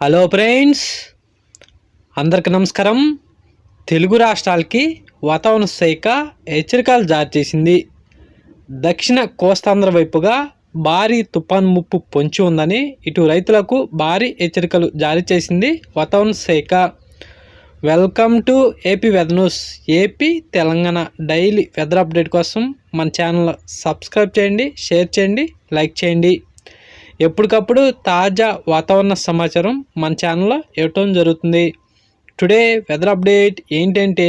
Hello friends అందరికి నమస్కారం. తెలుగు రాష్ట్రాలకి వాతావరణ శాఖ హెచ్చరికలు జారీ చేసింది. దక్షిణ కోస్తాంధ్ర వైపుగా భారీ తుఫాన్ ముప్పు పొంచి ఉందని ఇటు రైతులకు భారీ హెచ్చరికలు జారీ చేసింది వాతావరణ శాఖ. Welcome to AP weather news. AP Telangana daily weather update కోసం మన ఛానల్ సబ్స్క్రైబ్ చేయండి షేర్ చేయండి లైక్ చేయండి. ఎప్పటికప్పుడు తాజా వాతావరణ సమాచారం మన ఛానల్లో ఇవ్వటం జరుగుతుంది. టుడే వెదర్ అప్డేట్ ఏంటంటే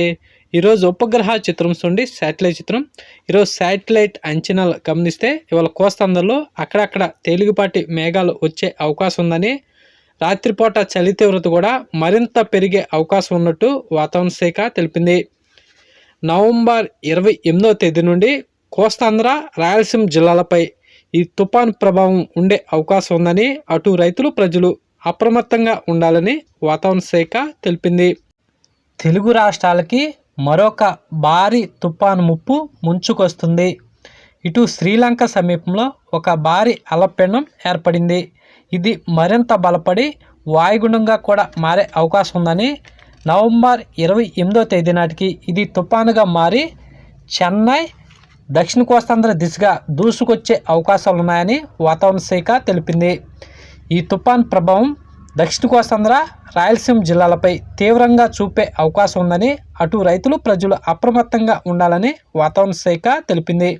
ఈరోజు ఉపగ్రహ చిత్రం చూడండి శాటిలైట్ చిత్రం. ఈరోజు శాటిలైట్ అంచనాలు గమనిస్తే ఇవాళ కోస్తాంధ్రలో అక్కడక్కడ తేలికపాటి మేఘాలు వచ్చే అవకాశం ఉందని రాత్రిపూట చలి తీవ్రత కూడా మరింత పెరిగే అవకాశం ఉన్నట్టు వాతావరణ శాఖ తెలిపింది. నవంబర్ ఇరవై ఎనిమిదవ తేదీ నుండి కోస్తాంధ్ర రాయలసీమ జిల్లాలపై ఈ తుఫాన్ ప్రభావం ఉండే అవకాశం ఉందని అటు రైతులు ప్రజలు అప్రమత్తంగా ఉండాలని వాతావరణ శాఖ తెలిపింది. తెలుగు రాష్ట్రాలకి మరొక భారీ తుఫాను ముప్పు ముంచుకొస్తుంది. ఇటు శ్రీలంక సమీపంలో ఒక భారీ అలపెండం ఏర్పడింది. ఇది మరింత బలపడి వాయుగుండంగా కూడా మారే అవకాశం ఉందని నవంబర్ ఇరవై ఎనిమిదో తేదీ నాటికి ఇది తుఫానుగా మారి చెన్నై దక్షిణ కోస్తాంధ్ర దిశగా దూసుకొచ్చే అవకాశాలు ఉన్నాయని వాతావరణ శాఖ తెలిపింది. ఈ తుఫాన్ ప్రభావం దక్షిణ కోస్తాంధ్ర రాయలసీమ జిల్లాలపై తీవ్రంగా చూపే అవకాశం ఉందని అటు రైతులు ప్రజలు అప్రమత్తంగా ఉండాలని వాతావరణ శాఖ తెలిపింది.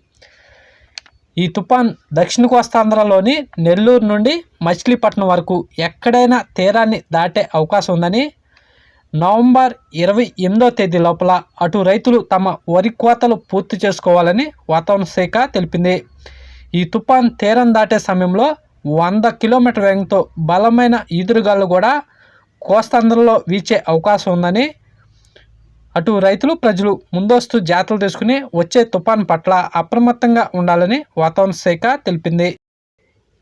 ఈ తుఫాన్ దక్షిణ కోస్తాంధ్రలోని నెల్లూరు నుండి మచిలీపట్నం వరకు ఎక్కడైనా తీరాన్ని దాటే అవకాశం ఉందని నవంబర్ ఇరవై ఎనిమిదో తేదీ లోపల అటు రైతులు తమ వరి కోతలు పూర్తి చేసుకోవాలని వాతావరణ శాఖ తెలిపింది. ఈ తుఫాన్ తీరం దాటే సమయంలో వంద కిలోమీటర్ వేగంతో బలమైన ఈదురుగాలు కూడా కోస్తాంధ్రలో వీచే అవకాశం ఉందని అటు రైతులు ప్రజలు ముందస్తు జాగ్రత్తలు తీసుకుని వచ్చే తుఫాన్ పట్ల అప్రమత్తంగా ఉండాలని వాతావరణ శాఖ తెలిపింది.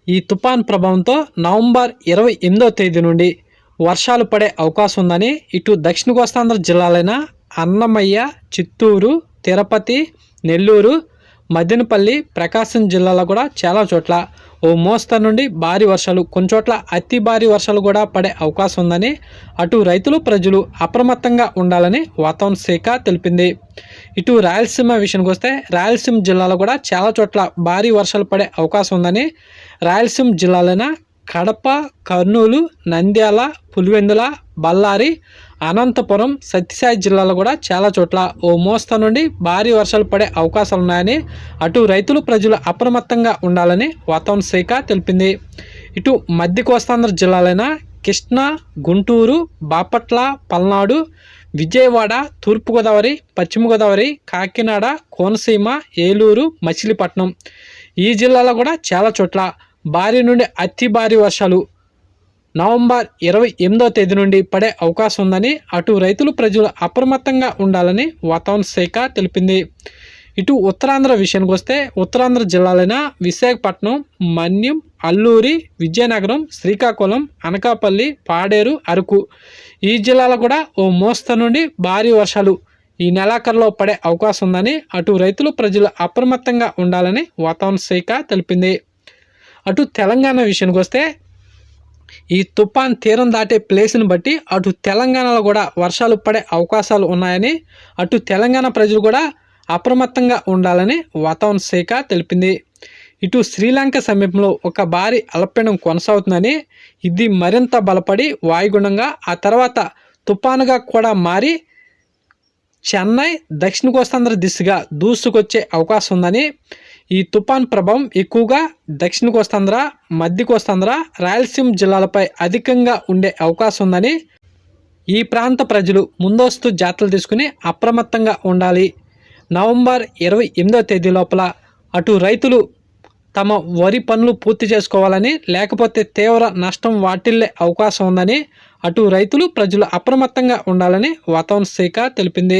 ఈ తుఫాన్ ప్రభావంతో నవంబర్ ఇరవై ఎనిమిదో తేదీ నుండి వర్షాలు పడే అవకాశం ఉందని ఇటు దక్షిణ కోస్తాంధ్ర జిల్లాలైన అన్నమయ్య చిత్తూరు తిరుపతి నెల్లూరు మదనపల్లి ప్రకాశం జిల్లాలో కూడా చాలా చోట్ల ఓ మోస్తరు నుండి భారీ వర్షాలు కొన్ని చోట్ల అతి భారీ వర్షాలు కూడా పడే అవకాశం ఉందని అటు రైతులు ప్రజలు అప్రమత్తంగా ఉండాలని వాతావరణ శాఖ తెలిపింది. ఇటు రాయలసీమ విషయానికి వస్తే రాయలసీమ జిల్లాలో కూడా చాలా చోట్ల భారీ వర్షాలు పడే అవకాశం ఉందని రాయలసీమ జిల్లాలైన కడప కర్నూలు నంద్యాల పులివెందుల బళ్ళారి అనంతపురం సత్యసాయి జిల్లాలో కూడా చాలా చోట్ల ఓ మోస్తా నుండి భారీ వర్షాలు పడే అవకాశాలు ఉన్నాయని అటు రైతులు ప్రజలు అప్రమత్తంగా ఉండాలని వాతావరణ శాఖ తెలిపింది. ఇటు మధ్య కోస్తాంధ్ర జిల్లాలైన కృష్ణా గుంటూరు బాపట్ల పల్నాడు విజయవాడ తూర్పుగోదావరి పశ్చిమ గోదావరి కాకినాడ కోనసీమ ఏలూరు మచిలీపట్నం ఈ జిల్లాలో కూడా చాలా చోట్ల భారీ నుండి అతి భారీ వర్షాలు నవంబర్ ఇరవై ఎనిమిదో తేదీ నుండి పడే అవకాశం ఉందని అటు రైతులు ప్రజలు అప్రమత్తంగా ఉండాలని వాతావరణ శాఖ తెలిపింది. ఇటు ఉత్తరాంధ్ర విషయానికి వస్తే ఉత్తరాంధ్ర జిల్లాలైన విశాఖపట్నం మన్యం అల్లూరి విజయనగరం శ్రీకాకుళం అనకాపల్లి పాడేరు అరకు ఈ జిల్లాలో కూడా ఓ మోస్తరు నుండి భారీ వర్షాలు ఈ నెలాఖరులో పడే అవకాశం ఉందని అటు రైతులు ప్రజలు అప్రమత్తంగా ఉండాలని వాతావరణ శాఖ తెలిపింది. అటు తెలంగాణ విషయానికి వస్తే ఈ తుఫాన్ తీరం దాటే ప్లేస్ని బట్టి అటు తెలంగాణలో కూడా వర్షాలు పడే అవకాశాలు ఉన్నాయని అటు తెలంగాణ ప్రజలు కూడా అప్రమత్తంగా ఉండాలని వాతావరణ శాఖ తెలిపింది. ఇటు శ్రీలంక సమీపంలో ఒక భారీ అల్పపీడనం కొనసాగుతుందని ఇది మరింత బలపడి వాయుగుణంగా ఆ తర్వాత తుఫానుగా కూడా మారి చెన్నై దక్షిణ కోస్తాంధ్ర దిశగా దూసుకొచ్చే అవకాశం ఉందని ఈ తుఫాన్ ప్రభావం ఎక్కువగా దక్షిణ కోస్తాంధ్ర మధ్య కోస్తాంధ్ర రాయలసీమ జిల్లాలపై అధికంగా ఉండే అవకాశం ఉందని ఈ ప్రాంత ప్రజలు ముందస్తు జాగ్రత్తలు తీసుకుని అప్రమత్తంగా ఉండాలి. నవంబర్ ఇరవై ఎనిమిదవ తేదీ లోపల అటు రైతులు తమ వరి పనులు పూర్తి చేసుకోవాలని లేకపోతే తీవ్ర నష్టం వాటిల్లే అవకాశం ఉందని అటు రైతులు ప్రజలు అప్రమత్తంగా ఉండాలని వాతావరణ శాఖ తెలిపింది.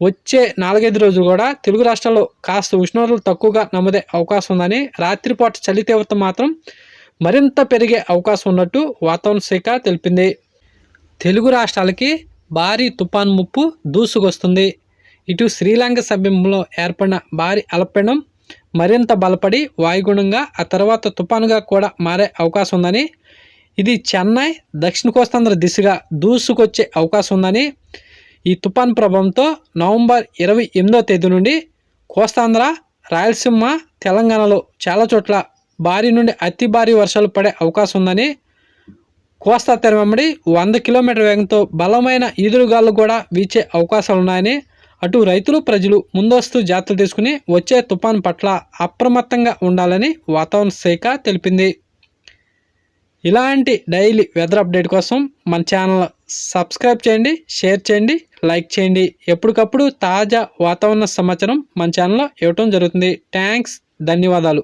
వచ్చే నాలుగైదు రోజులు కూడా తెలుగు రాష్ట్రాల్లో కాస్త ఉష్ణోగ్రతలు తక్కువగా నమ్మదే అవకాశం ఉందని రాత్రిపూట చలి తీవ్రత మాత్రం మరింత పెరిగే అవకాశం ఉన్నట్టు వాతావరణ శాఖ తెలిపింది. తెలుగు రాష్ట్రాలకి భారీ తుఫాన్ ముప్పు దూసుకొస్తుంది. ఇటు శ్రీలంక సమీపంలో ఏర్పడిన భారీ అల్పపీడనం మరింత బలపడి వాయుగుణంగా ఆ తర్వాత తుఫానుగా కూడా మారే అవకాశం ఉందని ఇది చెన్నై దక్షిణ కోస్తాంధ్ర దిశగా దూసుకొచ్చే అవకాశం ఉందని ఈ తుఫాన్ ప్రభావంతో నవంబర్ ఇరవై ఎనిమిదో తేదీ నుండి కోస్తాంధ్ర రాయలసీమ తెలంగాణలో చాలా చోట్ల భారీ నుండి అతి భారీ వర్షాలు పడే అవకాశం ఉందని కోస్తా తీర వెంబడి వంద కిలోమీటర్ వేగంతో బలమైన ఈదురుగాలు కూడా వీచే అవకాశాలు ఉన్నాయని అటు రైతులు ప్రజలు ముందస్తు జాగ్రత్తలు తీసుకుని వచ్చే తుఫాన్ పట్ల అప్రమత్తంగా ఉండాలని వాతావరణ శాఖ తెలిపింది. ఇలాంటి డైలీ వెదర్ అప్డేట్ కోసం మన ఛానల్ సబ్స్క్రైబ్ చేయండి షేర్ చేయండి లైక్ చేయండి. ఎప్పటికప్పుడు తాజా వాతావరణ సమాచారం మన ఛానల్లో ఇవ్వటం జరుగుతుంది. థ్యాంక్స్ ధన్యవాదాలు.